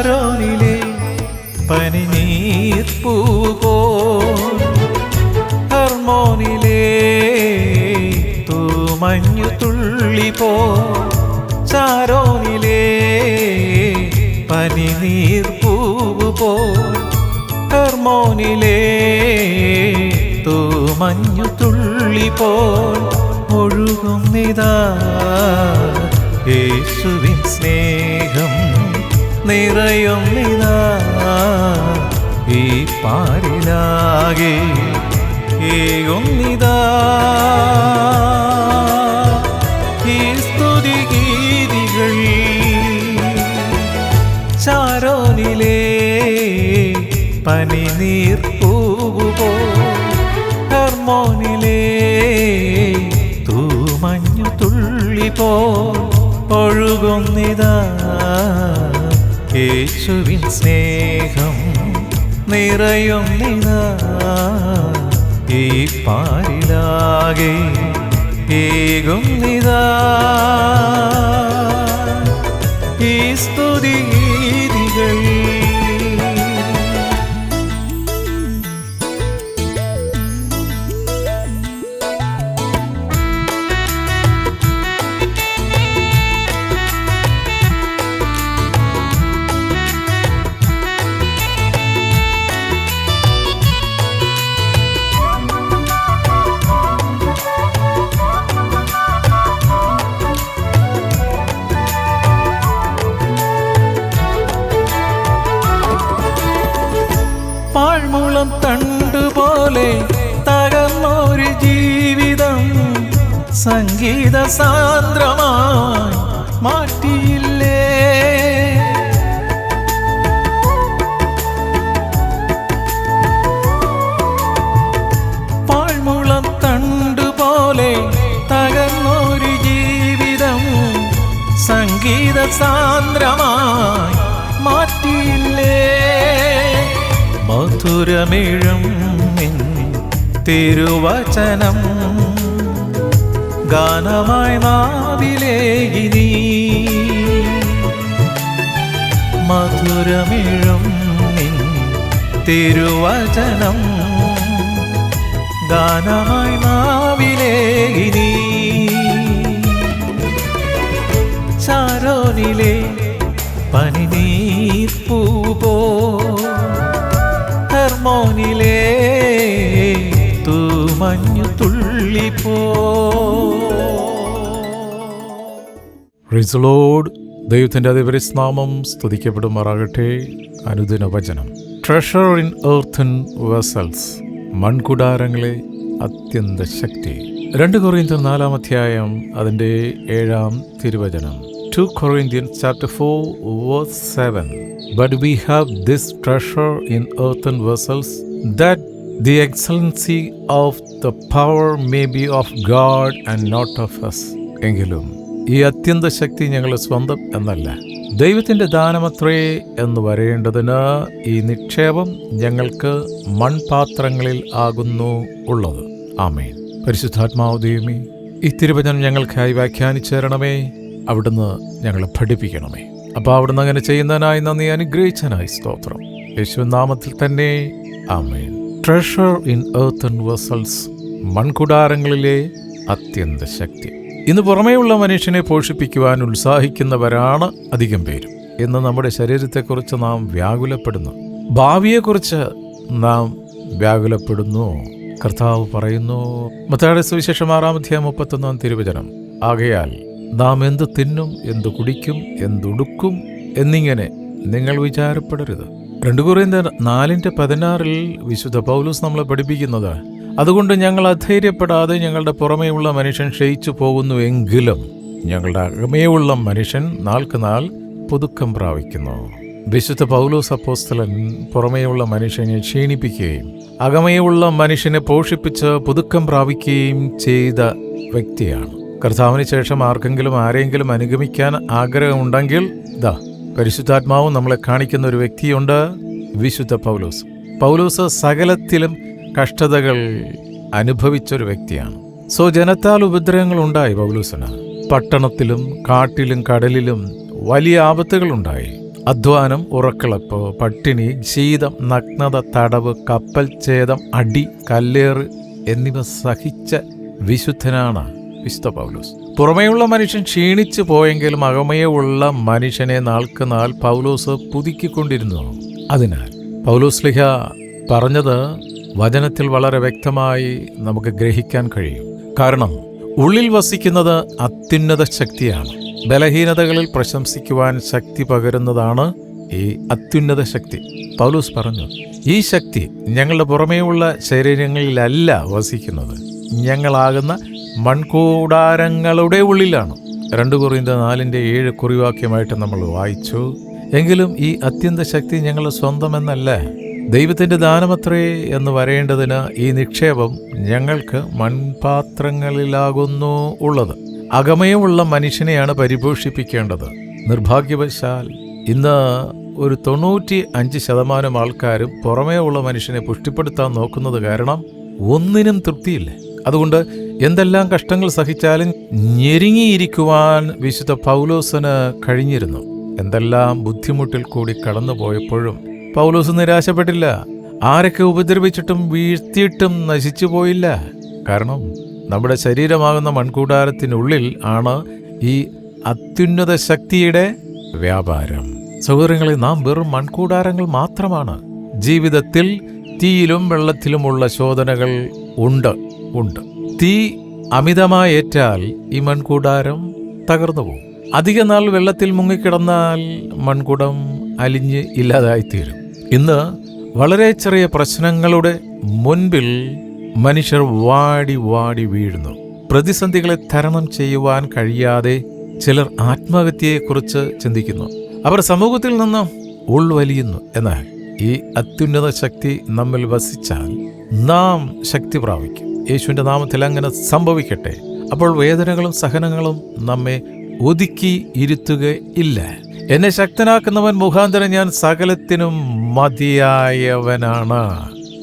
ഷാരോനിലെ പനിനീർപ്പൂപോ ഹർമോനിലെ തൂമഞ്ഞു തുള്ളി പോ ചാരോനിലെ പനിനീർപ്പൂവ് പോ ഹർമോനിലെ തൂമഞ്ഞു തുള്ളി പോ ഒഴുകുന്നിതാ യേശുവിൻ സ്നേഹം നിറയുന്നിതാ ഈ പാരിലാകെ ഏകുന്നിതാ. ഈ സ്തുതി ഗീതികൾ ചാരോനിലേ പനിനീർ പൂവുപോ. ഹർമോനിലേ തൂമഞ്ഞു തുള്ളിപ്പോ ഒഴുകുന്നിതാ. യേശുവിൻ സ്നേഹം നിറയുന്നിതാ ഈ പാരിലാകെ ഏകും ഈ പാഴ്മുളം തണ്ടുപോലെ തകർന്നൊരു ജീവിതം സംഗീത സാന്ദ്രമായി മാറ്റിയില്ലേ പാഴ്മുളം തണ്ടുപോലെ തകർന്നൊരു ജീവിതം സംഗീത സാന്ദ്രമായി മാറ്റിയില്ലേ മധുരമിഴും നിൻ തിരുവചനം. ഗാനമായി നാവിലേകിനി മധുരമിഴും നിൻ തിരുവചനം. ഗാനമായി നാവിലേകിനി ചാരോനിലെ പനിനീർപ്പൂപോ തൂ മഞ്ഞു തുള്ളിപ്പോ റിസലോഡ് ദൈവത്തിന്റെ അതിപരിസ്നാമം സ്തുതിക്കപ്പെടുമാറാകട്ടെ. അനുദിന വചനം ട്രഷർ ഇൻ എർത്തൻ വെസൽസ് മൺകുടാരങ്ങളെ അത്യന്ത ശക്തി രണ്ട് കുറയും നാലാം അധ്യായം അതിന്റെ ഏഴാം തിരുവചനം. Two Corinthian chapter four verse seven but we have this treasure in earthen vessels that the excellency of the power may be of God and not of us. എങ്കിലും ഈ അത്യന്ത ശക്തി ഞങ്ങളുടെ സ്വന്തം എന്നല്ല. ദൈവത്തിന്റെ ദാനമത്രേ എന്ന് വരേണ്ടതിന് ഈ നിക്ഷേപം ഞങ്ങൾക്ക് മൺപാത്രങ്ങളിൽ ആകുന്നു ഉള്ളത്. ആമേൻ. പരിശുദ്ധാത്മാവ് ദൈവമേ ഈ തിരുവചനം ഞങ്ങൾക്കായി വ്യാഖ്യാനിച്ചു തരണമേ അവിടുന്ന് ഞങ്ങളെ പഠിപ്പിക്കണമേ. അപ്പോൾ അവിടുന്ന് അങ്ങനെ ചെയ്യുന്നതിനായി നന്ദി അനുഗ്രഹിച്ചനായി സ്തോത്രം. യേശു നാമത്തിൽ തന്നെ ആമേൻ. ട്രഷർ ഇൻ എർത്തൻ വെസൽസ് മൺകുടാരങ്ങളിലെ അത്യന്ത ശക്തി. ഇന്ന് പുറമേയുള്ള മനുഷ്യനെ പോഷിപ്പിക്കുവാൻ ഉത്സാഹിക്കുന്നവരാണ് അധികം പേരും. ഇന്ന് നമ്മുടെ ശരീരത്തെക്കുറിച്ച് നാം വ്യാകുലപ്പെടുന്നു. ഭാവിയെക്കുറിച്ച് നാം വ്യാകുലപ്പെടുന്നു. കർത്താവ് പറയുന്നു മത്താടെ സുവിശേഷം ആറാമധ്യായ മുപ്പത്തൊന്നാം തിരുവചനം. ആകയാൽ നാം എന്ത് തിന്നും എന്ത് കുടിക്കും എന്തുടുക്കും എന്നിങ്ങനെ നിങ്ങൾ വിചാരപ്പെടരുത്. രണ്ടു കുറേന്ത നാലിന്റെ പതിനാറിൽ വിശുദ്ധ പൗലൂസ് നമ്മളെ പഠിപ്പിക്കുന്നത് അതുകൊണ്ട് ഞങ്ങൾ അധൈര്യപ്പെടാതെ ഞങ്ങളുടെ പുറമേയുള്ള മനുഷ്യൻ ക്ഷയിച്ചു പോകുന്നു എങ്കിലും ഞങ്ങളുടെ അകമേയുള്ള മനുഷ്യൻ നാൾക്ക് നാൾ പുതുക്കം പ്രാപിക്കുന്നു. വിശുദ്ധ പൗലോസ് അപ്പോസ്തലൻ പുറമേയുള്ള മനുഷ്യനെ ക്ഷീണിപ്പിക്കുകയും അകമേയുള്ള മനുഷ്യനെ പോഷിപ്പിച്ച് പുതുക്കം പ്രാപിക്കുകയും ചെയ്ത വ്യക്തിയാണ്. കർത്താവിന് ശേഷം ആർക്കെങ്കിലും ആരെയെങ്കിലും അനുഗമിക്കാൻ ആഗ്രഹമുണ്ടെങ്കിൽ ദാ പരിശുദ്ധാത്മാവും നമ്മളെ കാണിക്കുന്ന ഒരു വ്യക്തിയുണ്ട് വിശുദ്ധ പൗലോസ്. പൗലോസ് സകലത്തിലും കഷ്ടതകൾ അനുഭവിച്ചൊരു വ്യക്തിയാണ്. സോ ജനത്താൽ ഉപദ്രവങ്ങൾ ഉണ്ടായി പൗലൂസിന്. പട്ടണത്തിലും കാട്ടിലും കടലിലും വലിയ ആപത്തുകൾ ഉണ്ടായി. അധ്വാനം ഉറക്കിളപ്പ് പട്ടിണി ശീതം നഗ്നത തടവ് കപ്പൽ ഛേദം അടി കല്ലേറ് എന്നിവ സഹിച്ച വിശുദ്ധനാണ് വിശുദ്ധ പൗലോസ്. പുറമേയുള്ള മനുഷ്യൻ ക്ഷീണിച്ചു പോയെങ്കിലും അകമയുള്ള മനുഷ്യനെ നാൾക്ക് നാൾ പൗലോസ് പുതുക്കിക്കൊണ്ടിരുന്നു. അതിനാൽ പൗലോസ് ലിഹ പറഞ്ഞത് വചനത്തിൽ വളരെ വ്യക്തമായി നമുക്ക് ഗ്രഹിക്കാൻ കഴിയും. കാരണം ഉള്ളിൽ വസിക്കുന്നത് അത്യുന്നത ശക്തിയാണ്. ബലഹീനതകളിൽ പ്രശംസിക്കുവാൻ ശക്തി പകരുന്നതാണ് ഈ അത്യുന്നത ശക്തി. പൗലൂസ് പറഞ്ഞു ഈ ശക്തി ഞങ്ങളുടെ പുറമേയുള്ള ശരീരങ്ങളിലല്ല വസിക്കുന്നത്. ഞങ്ങളാകുന്ന മൺകൂടാരങ്ങളുടെ ഉള്ളിലാണ്. രണ്ട് കുറിന്ത നാലിന്റെ ഏഴ് കുറിവാക്യമായിട്ട് നമ്മൾ വായിച്ചു. എങ്കിലും ഈ അത്യന്ത ശക്തി ഞങ്ങളുടെ സ്വന്തമെന്നല്ല. ദൈവത്തിന്റെ ദാനമത്രേ എന്ന് വരേണ്ടതിന് ഈ നിക്ഷേപം ഞങ്ങൾക്ക് മൺപാത്രങ്ങളിലാകുന്നു ഉള്ളത്. അകമയമുള്ള മനുഷ്യനെയാണ് പരിപോഷിപ്പിക്കേണ്ടത്. നിർഭാഗ്യവശാൽ ഇന്ന് ഒരു തൊണ്ണൂറ്റി അഞ്ച് ശതമാനം ആൾക്കാരും പുറമേ ഉള്ള മനുഷ്യനെ പുഷ്ടിപ്പെടുത്താൻ നോക്കുന്നത് കാരണം ഒന്നിനും തൃപ്തിയില്ല. അതുകൊണ്ട് എന്തെല്ലാം കഷ്ടങ്ങൾ സഹിച്ചാലും ഞെരുങ്ങിയിരിക്കുവാൻ വിശുദ്ധ പൗലോസിന് കഴിഞ്ഞിരുന്നു. എന്തെല്ലാം ബുദ്ധിമുട്ടിൽ കൂടി കടന്നുപോയപ്പോഴും പൗലോസ് നിരാശപ്പെട്ടില്ല. ആരൊക്കെ ഉപദ്രവിച്ചിട്ടും വീഴ്ത്തിയിട്ടും നശിച്ചു പോയില്ല. കാരണം നമ്മുടെ ശരീരമാകുന്ന മൺകൂടാരത്തിനുള്ളിൽ ആണ് ഈ അത്യുന്നത ശക്തിയുടെ വ്യാപാരം. സൗകര്യങ്ങളെ നാം വെറും മൺകൂടാരങ്ങൾ മാത്രമാണ്. ജീവിതത്തിൽ തീയിലും വെള്ളത്തിലുമുള്ള ശോധനകൾ ഉണ്ട്. ഉണ്ട്. തീ അമിതമായേറ്റാൽ ഈ മൺകൂടാരം തകർന്നു പോകും. അധിക നാൾ വെള്ളത്തിൽ മുങ്ങിക്കിടന്നാൽ മൺകുടം അലിഞ്ഞ് ഇല്ലാതായിത്തീരും. ഇന്ന് വളരെ ചെറിയ പ്രശ്നങ്ങളുടെ മുൻപിൽ മനുഷ്യർ വാടി വാടി വീഴുന്നു. പ്രതിസന്ധികളെ തരണം ചെയ്യുവാൻ കഴിയാതെ ചിലർ ആത്മഹത്യയെക്കുറിച്ച് ചിന്തിക്കുന്നു. അവർ സമൂഹത്തിൽ നിന്ന് ഉൾവലിയുന്നു. എന്നാൽ ഈ അത്യുന്നത ശക്തി നമ്മിൽ വസിച്ചാൽ നാം ശക്തി പ്രാപിക്കും. യേശുവിന്റെ നാമത്തിൽ അങ്ങനെ സംഭവിക്കട്ടെ. അപ്പോൾ വേദനകളും സഹനങ്ങളും നമ്മെ ഒതുക്കി ഇരുത്തുകയില്ല. എന്നെ ശക്തനാക്കുന്നവൻ മുഖാന്തരം ഞാൻ സകലത്തിനും മതിയായവനാണ്.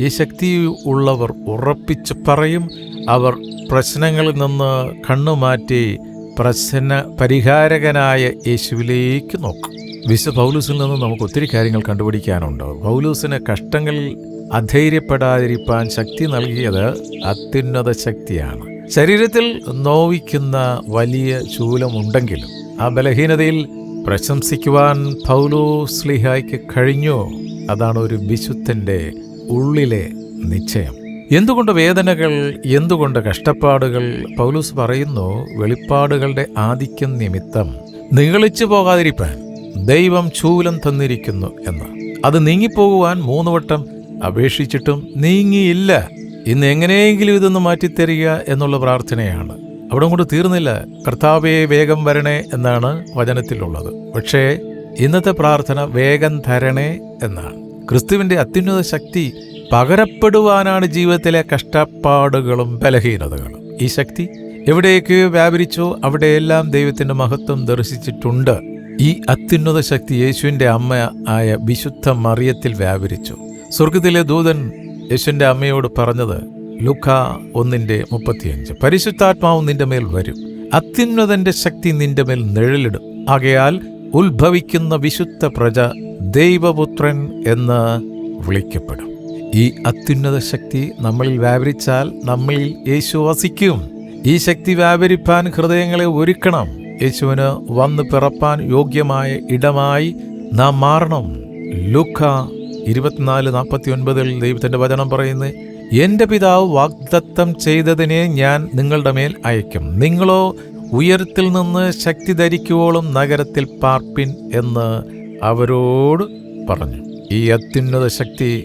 ഈ ശക്തി ഉള്ളവർ ഉറപ്പിച്ച് പറയും അവർ പ്രശ്നങ്ങളിൽ നിന്ന് കണ്ണുമാറ്റി പ്രശ്ന പരിഹാരകനായ യേശുവിലേക്ക് നോക്കും. വിശു പൗലൂസിൽ നിന്ന് നമുക്ക് ഒത്തിരി കാര്യങ്ങൾ കണ്ടുപിടിക്കാനുണ്ട്. പൗലൂസിന് കഷ്ടങ്ങളിൽ അധൈര്യപ്പെടാതിരിക്കാൻ ശക്തി നൽകിയത് അത്യുന്നത ശക്തിയാണ്. ശരീരത്തിൽ നോവിക്കുന്ന വലിയ ശൂലമുണ്ടെങ്കിലും ആ ബലഹീനതയിൽ പ്രശംസിക്കുവാൻ പൗലോ സ്ലിഹായ്ക്ക് കഴിഞ്ഞോ? അതാണ് ഒരു വിശുദ്ധന്റെ ഉള്ളിലെ നിശ്ചയം. എന്തുകൊണ്ട് വേദനകൾ എന്തുകൊണ്ട് കഷ്ടപ്പാടുകൾ? പൗലൂസ് പറയുന്നു വെളിപ്പാടുകളുടെ ആധിക്യം നിമിത്തം നിഗളിച്ചു പോകാതിരിക്കാൻ ദൈവം ചൂലം തന്നിരിക്കുന്നു എന്ന്. അത് നീങ്ങിപ്പോകുവാൻ മൂന്ന് വട്ടം അപേക്ഷിച്ചിട്ടും നീങ്ങിയില്ല. ഇന്ന് എങ്ങനെയെങ്കിലും ഇതൊന്ന് മാറ്റിത്തരിക എന്നുള്ള പ്രാർത്ഥനയാണ്. അവിടെ കൊണ്ട് തീർന്നില്ല. കർത്താവെ വേഗം വരണേ എന്നാണ് വചനത്തിലുള്ളത്. പക്ഷേ ഇന്നത്തെ പ്രാർത്ഥന വേഗം തരണേ എന്നാണ്. ക്രിസ്തുവിന്റെ അത്യുന്നത ശക്തി പകരപ്പെടുവാനാണ് ജീവിതത്തിലെ കഷ്ടപ്പാടുകളും ബലഹീനതകളും. ഈ ശക്തി എവിടെയൊക്കെയോ വ്യാപരിച്ചോ അവിടെയെല്ലാം ദൈവത്തിന്റെ മഹത്വം ദർശിച്ചിട്ടുണ്ട്. ഈ അത്യുന്നത ശക്തി യേശുവിന്റെ അമ്മ ആയ വിശുദ്ധ മറിയത്തിൽ വ്യാപരിച്ചു. സ്വർഗത്തിലെ ദൂതൻ യേശുവിന്റെ അമ്മയോട് പറഞ്ഞത് ലുഖ ഒന്നിന്റെ മുപ്പത്തിയഞ്ച്. പരിശുദ്ധാത്മാവ് നിന്റെ മേൽ വരും. അത്യുന്നതന്റെ ശക്തി നിന്റെ മേൽ നിഴലിടും. ആകയാൽ ഉത്ഭവിക്കുന്ന വിശുദ്ധ പ്രജ ദൈവപുത്രൻ എന്ന് വിളിക്കപ്പെടും. ഈ അത്യുന്നത ശക്തി നമ്മളിൽ വ്യാപരിച്ചാൽ നമ്മളിൽ യേശു വസിക്കും. ഈ ശക്തി വ്യാപരിപ്പാൻ ഹൃദയങ്ങളെ ഒരുക്കണം. യേശുവിന് വന്ന് പിറപ്പാൻ യോഗ്യമായ ഇടമായി നാം മാറണം. ലുഖ ഇരുപത്തിനാല് നാൽപ്പത്തി ഒൻപതിൽ ദൈവത്തിന്റെ വചനം പറയുന്നത് എന്റെ പിതാവ് വാഗ്ദത്തം ചെയ്തതിനെ ഞാൻ നിങ്ങളുടെ മേൽ അയക്കും നിങ്ങളോ ഉയരത്തിൽ നിന്ന് ശക്തി ധരിക്കുവോളം നഗരത്തിൽ പാർപ്പിൻ എന്ന് അവരോട് പറഞ്ഞു. ഈ അത്യുന്നത ശക്തി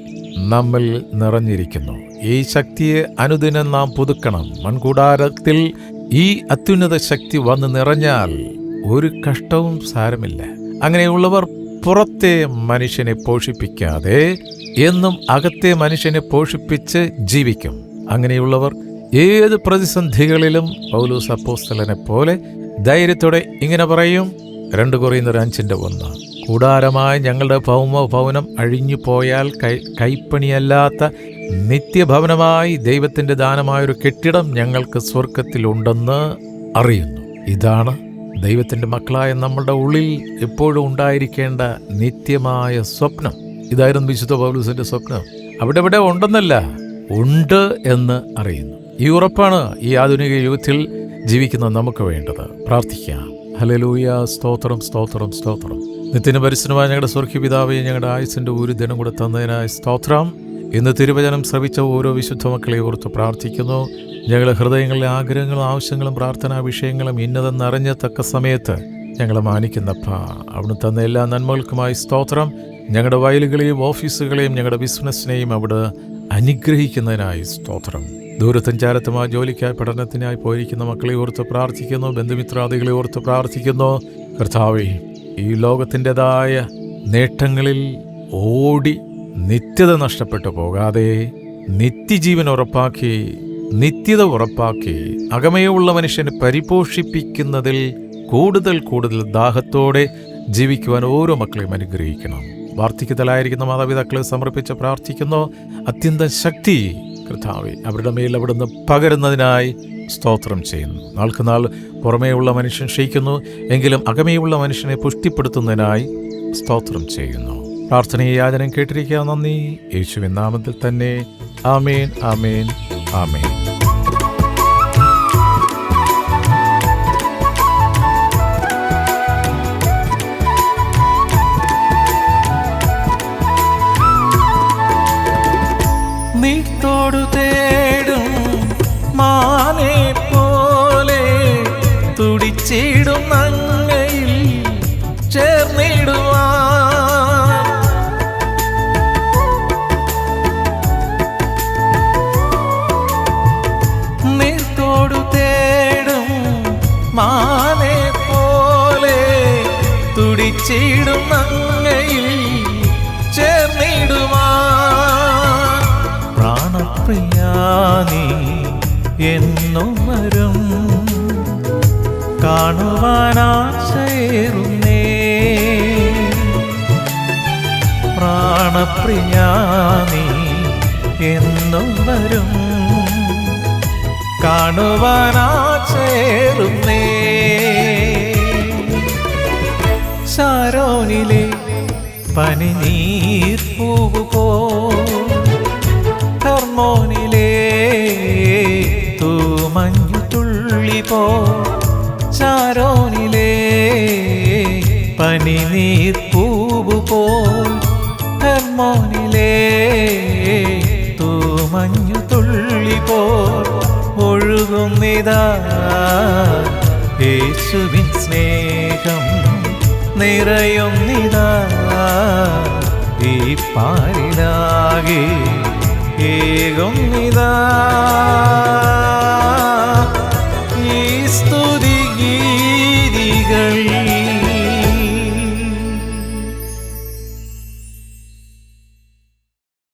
നമ്മിൽ നിറഞ്ഞിരിക്കുന്നു. ഈ ശക്തിയെ അനുദിനം നാം പുതുക്കണം. മൺകൂടാരത്തിൽ ഈ അത്യുന്നത ശക്തി വന്ന് നിറഞ്ഞാൽ ഒരു കഷ്ടവും സാരമില്ല. അങ്ങനെയുള്ളവർ പുറത്തെ മനുഷ്യനെ പോഷിപ്പിക്കാതെ എന്നും അകത്തെ മനുഷ്യനെ പോഷിപ്പിച്ച് ജീവിക്കും. അങ്ങനെയുള്ളവർ ഏത് പ്രതിസന്ധികളിലും പൗലൂസ് അപ്പോസ്തലനെ പോലെ ധൈര്യത്തോടെ ഇങ്ങനെ പറയും. രണ്ട് കുറയുന്നൊരു അഞ്ചിന്റെ ഒന്ന്. കൂടാരമായി ഞങ്ങളുടെ ഭൗമ ഭവനം അഴിഞ്ഞു പോയാൽ കൈ കൈപ്പണിയല്ലാത്ത നിത്യഭവനമായി ദൈവത്തിന്റെ ദാനമായൊരു കെട്ടിടം ഞങ്ങൾക്ക് സ്വർഗത്തിലുണ്ടെന്ന് അറിയുന്നു. ഇതാണ് ദൈവത്തിന്റെ മക്കളായ നമ്മളുടെ ഉള്ളിൽ എപ്പോഴും ഉണ്ടായിരിക്കേണ്ട നിത്യമായ സ്വപ്നം. ഇതായിരുന്നു വിശുദ്ധ പൗലൂസിന്റെ സ്വപ്നം. അവിടെ ഇവിടെ ഉണ്ടെന്നല്ല ഉണ്ട് എന്ന് അറിയുന്നു. ഈ ഉറപ്പാണ് ഈ ആധുനിക യുഗത്തിൽ ജീവിക്കുന്ന നമുക്ക് വേണ്ടത്. പ്രാർത്ഥിക്കാം. ഹലലൂയ സ്തോത്രം സ്തോത്രം സ്തോത്രം. നിത്യന് പരിസരമായ ഞങ്ങളുടെ സ്വർഗ്യ പിതാവെ ഞങ്ങളുടെ ആയുസിന്റെ ഒരു ദിനം കൂടെ തന്നതിനായി സ്തോത്രം. ഇന്ന് തിരുവചനം ശ്രവിച്ച ഓരോ വിശുദ്ധ മക്കളെ ഓർത്ത് പ്രാർത്ഥിക്കുന്നു. ഞങ്ങളുടെ ഹൃദയങ്ങളിലെ ആഗ്രഹങ്ങളും ആവശ്യങ്ങളും പ്രാർത്ഥനാ വിഷയങ്ങളും ഇന്നതെന്നറിഞ്ഞ തക്ക സമയത്ത് ഞങ്ങളെ മാനിക്കുന്നപ്പ അവിടുന്ന് തന്ന എല്ലാ നന്മകൾക്കുമായി സ്തോത്രം. ഞങ്ങളുടെ വയലുകളെയും ഓഫീസുകളെയും ഞങ്ങളുടെ ബിസിനസ്സിനെയും അവിടെ അനുഗ്രഹിക്കുന്നതിനായി സ്തോത്രം. ദൂരസഞ്ചാരത്തുമായി ജോലിക്കായി പഠനത്തിനായി പോയിരിക്കുന്ന മക്കളെ ഓർത്ത് പ്രാർത്ഥിക്കുന്നു. ബന്ധുമിത്രാദികളെ ഓർത്ത് പ്രാർത്ഥിക്കുന്നു. കർത്താവേ ഈ ലോകത്തിന്റെതായ നേട്ടങ്ങളിൽ ഓടി നിത്യത നഷ്ടപ്പെട്ടു പോകാതെ നിത്യജീവൻ ഉറപ്പാക്കി നിത്യത ഉറപ്പാക്കി അകമയുള്ള മനുഷ്യനെ പരിപോഷിപ്പിക്കുന്നതിൽ കൂടുതൽ കൂടുതൽ ദാഹത്തോടെ ജീവിക്കുവാൻ ഓരോ മക്കളെയും അനുഗ്രഹിക്കണം. വാർദ്ധക്യത്തിലായിരിക്കുന്ന മാതാപിതാക്കളെ സമർപ്പിച്ച് പ്രാർത്ഥിക്കുന്നു. അത്യന്തം ശക്തി കർത്താവെ അവരുടെ മേൽ അവിടുന്ന് പകരുന്നതിനായി സ്തോത്രം ചെയ്യുന്നു. നാൾക്കുനാൾ പുറമേയുള്ള മനുഷ്യൻ ക്ഷയിക്കുന്നു എങ്കിലും അകമേയുള്ള മനുഷ്യനെ പുഷ്ടിപ്പെടുത്തുന്നതിനായി സ്തോത്രം ചെയ്യുന്നു. പ്രാർത്ഥനയെ യാചനം കേട്ടിരിക്കുക. നന്ദി. യേശുവിൻ നാമത്തിൽ തന്നെ. ആമേൻ ആമേൻ ആമേൻ. നീത്തോടു ചേർന്നിടുവാൻ പ്രാണപ്രിയാനി എന്നും വരും. കാണുവാനാശയേറുന്നേ പ്രാണപ്രിയാനി എന്നും വരും. കാണുവാനാശയേറുന്നേ ശാരോനിലെ പനിനീർ പൂവുപോ ഹർമോനിലെ തൂമഞ്ഞു തുള്ളി പോ. ചാരോനിലെ പനിനീർ പൂവ് പോ. ഹർമോനിലെ തൂമഞ്ഞു തുള്ളി പോ. ഒഴുകുന്നിതാ യേശുവിൻ സ്നേഹം നിറയുന്നിതാ ഈ ஏகம் நிதா